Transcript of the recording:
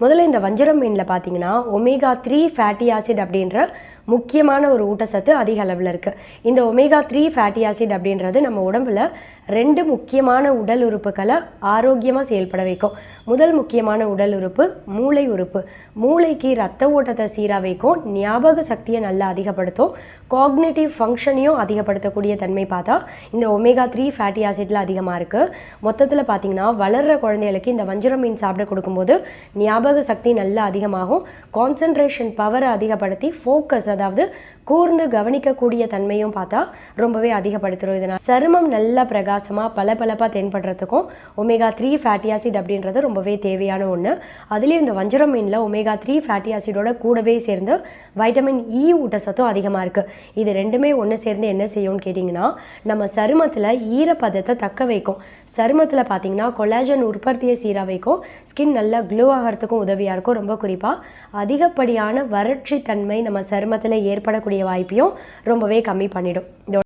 முதல்ல இந்த வஞ்சரம் மீனில் பார்த்தீங்கன்னா ஒமேகா த்ரீ ஃபேட்டி ஆசிட் அப்படின்ற முக்கியமான ஒரு ஊட்டச்சத்து அதிக அளவில் இருக்குது இந்த ஒமேகா த்ரீ ஃபேட்டி ஆசிட் அப்படின்றது நம்ம உடம்புல ரெண்டு முக்கியமான உடல் உறுப்புகளை ஆரோக்கியமாக செயல்பட வைக்கும். முதல் முக்கியமான உடல் உறுப்பு மூளை உறுப்பு. மூளைக்கு ரத்த ஓட்டத்தை சீராக வைக்கும் ஞாபக சக்தியை நல்லா அதிகப்படுத்தும் காக்னேட்டிவ் ஃபங்க்ஷனையும் அதிகப்படுத்தக்கூடிய தன்மை பார்த்தா இந்த ஒமேகா த்ரீ ஃபேட்டி ஆசிட்ல அதிகமாக இருக்குது மொத்தத்தில் பார்த்தீங்கன்னா வளர்கிற குழந்தைகளுக்கு இந்த வஞ்சரம் மீன் சாப்பிட கொடுக்கும்போது ஞாபக சக்தி நல்லா அதிகமாகும். கான்சன்ட்ரேஷன் பவரை அதிகப்படுத்தி ஃபோக்கஸ் அதாவது கூர்ந்து கவனிக்கக்கூடிய தன்மையும் பார்த்தா ரொம்பவே அதிகப்படுத்துகிறோம் இதனால் சருமம் நல்லா பிரகாசமாக பளபளப்பாக தென்படுறதுக்கும் ஒமேகா த்ரீ ஃபேட்டி ஆசிட் அப்படின்றது ரொம்பவே தேவையான ஒன்று அதுலேயும் இந்த வஞ்சரம் மீனில் ஒமேகா த்ரீ ஃபேட்டி ஆசிடோட கூடவே சேர்ந்து வைட்டமின் இ e ஊட்டச்சத்தும் அதிகமாக இருக்குது இது ரெண்டுமே ஒன்று சேர்ந்து என்ன செய்யும்னு கேட்டிங்கன்னா நம்ம சருமத்தில் ஈரப்பதத்தை தக்க வைக்கும். சருமத்தில் பார்த்தீங்கன்னா கொலாஜன் உற்பத்தியை சீராக வைக்கும். ஸ்கின் நல்லா க்ளோ ஆகிறதுக்கும் உதவியாக இருக்கும். ரொம்ப குறிப்பாக அதிகப்படியான வறட்சி தன்மை நம்ம சருமத்தை சருமத்தில் ஏற்படக்கூடிய வாய்ப்பையும் ரொம்பவே கம்மி பண்ணிடும். இதோட